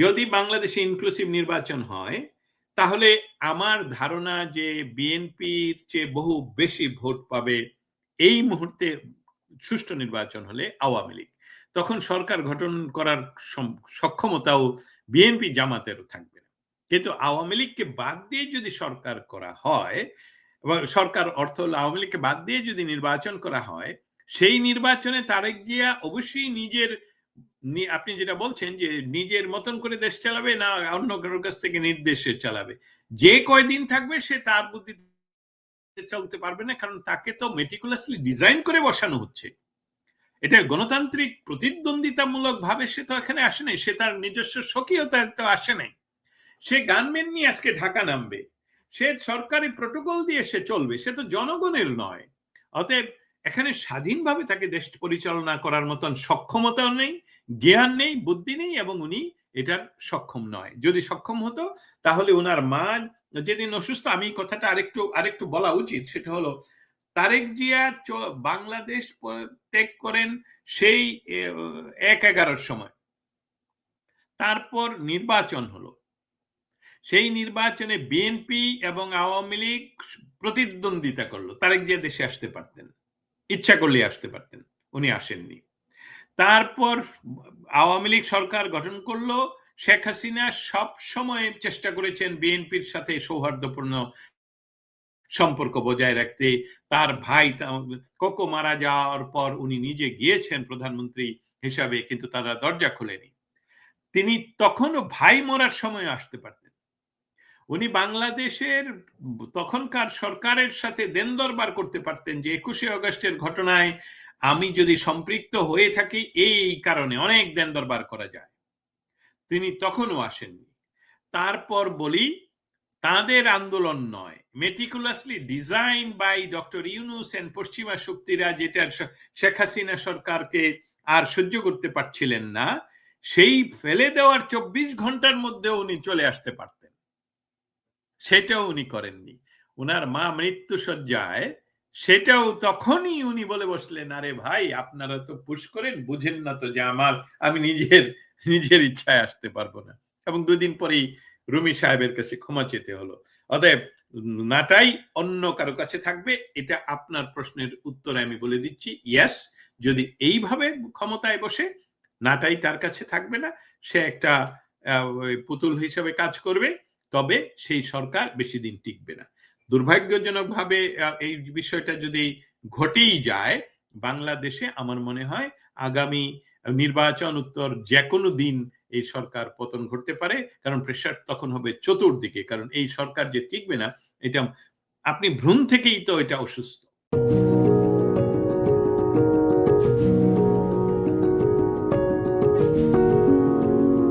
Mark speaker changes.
Speaker 1: যদি বাংলাদেশে ইনক্লুসিভ নির্বাচন হয়, তাহলে আমার ধারণা যে বিএনপির চেয়ে বহু বেশি ভোট পাবে এই মুহূর্তে সুষ্ঠু নির্বাচন হলে আওয়ামী লীগ। তখন সরকার গঠন করার সক্ষমতাও বিএনপি জামাতেরও থাকবে না। কিন্তু আওয়ামী লীগকে বাদ দিয়ে যদি সরকার করা হয় সরকার অর্থ হলো আওয়ামী লীগকে বাদ দিয়ে যদি নির্বাচন করা হয়, সেই নির্বাচনে তারেক জিয়া অবশ্যই নিজের আপনি যেটা বলছেন যে নিজের মতন করে দেশ চালাবে না অন্য কারোর কাছ থেকে নির্দেশে চালাবে। যে কয়দিন থাকবে সে তার বুদ্ধি চলতে পারবে না, কারণ তাকে তো মেটিকুলাসলি ডিজাইন করে বসানো হচ্ছে। এটা গণতান্ত্রিক প্রতিদ্বন্দ্বিতামূলক ভাবে সে তো এখানে আসে নাই, সে তার নিজস্ব স্বকীয়তা তো আসে নাই। সে গানম্যান নিয়ে আজকে ঢাকা নামবে, সে সরকারি প্রোটোকল দিয়ে সে চলবে, সে তো জনগণের নয়। অতএব এখানে স্বাধীনভাবে তাকে দেশ পরিচালনা করার মতন সক্ষমতাও নেই জ্ঞান নেই, বুদ্ধি নেই এবং উনি এটার সক্ষম নয়। যদি সক্ষম হতো, তাহলে ওনার মা যেদিন অসুস্থ, আমি কথাটা আরেকটু আরেকটু বলা উচিত, সেটা হলো, তারেক জিয়া বাংলাদেশ ত্যাগ করেন সেই এক এগারোর সময়। তারপর নির্বাচন হলো। সেই নির্বাচনে বিএনপি এবং আওয়ামী লীগ প্রতিদ্বন্দ্বিতা করল। তারেক জিয়া দেশে আসতে পারতেন, ইচ্ছা করলে আসতে পারতেন, উনি আসেননি। তারপর আওয়ামী লীগ সরকার গঠন করল। শেখ হাসিনা সব সময় চেষ্টা করেছেন বিএনপির সাথে সৌহার্দ্যপূর্ণ সম্পর্ক বজায় রাখতে। তার ভাই কোকো মারা যাওয়ার পর উনি নিজে গিয়েছেন প্রধানমন্ত্রী হিসাবে, কিন্তু তারা দরজা খোলেনি। তিনি তখনও ভাই মরার সময় আসতে পারতেন। উনি বাংলাদেশের, তখনকার সরকারের সাথে দেন দরবার করতে পারতেন যে একুশে অগস্টের ঘটনায় আমি যদি সম্পৃক্ত হয়ে থাকি, এই কারণে অনেক দেন দরবার করা যায়। তিনি তখনও আসেননি। তারপর বলি, তাদের আন্দোলন নয়। Meticulously design by doctor Yunus and পশ্চিমা শক্তিরা যেটা শেখ হাসিনা সরকারকে আর সহ্য করতে পারছিলেন না, সেই ফেলে দেওয়ার চব্বিশ ঘণ্টার মধ্যে উনি চলে আসতে পারতেন। সেটাও উনি করেননি। উনার মা মৃত্যু সজ্জায় সেটাও তখনই উনি বলে বসলেন, আরে ভাই, আপনারা তো পুশ করেন, বুঝেন না তো যে আমার, আমি নিজের নিজের ইচ্ছায় আসতে পারব না। এবং দুদিন পরেই রুমি সাহেবের কাছে ক্ষমা চেতে হলো। অতএব নাটাই অন্য কারও কাছে থাকবে, এটা আপনার প্রশ্নের উত্তরে আমি বলে দিচ্ছি ইয়াস যদি এইভাবে ক্ষমতায় বসে নাটাই তার কাছে থাকবে না, সে একটা পুতুল হিসাবে কাজ করবে, তবে সেই সরকার বেশি দিন টিকবে না। দুর্ভাগ্যজনকভাবে এই বিষয়টা যদি ঘটেই যায়, বাংলাদেশে আমার মনে হয় আগামী নির্বাচন উত্তর যে কোনো দিন এই সরকার পতন ঘটতে পারে, কারণ প্রেশার তখন হবে চতুর্দিকে, কারণ এই সরকার যে টিকবে না, এটা আপনি ভ্রূণ থেকেই তো এটা অসুস্থ।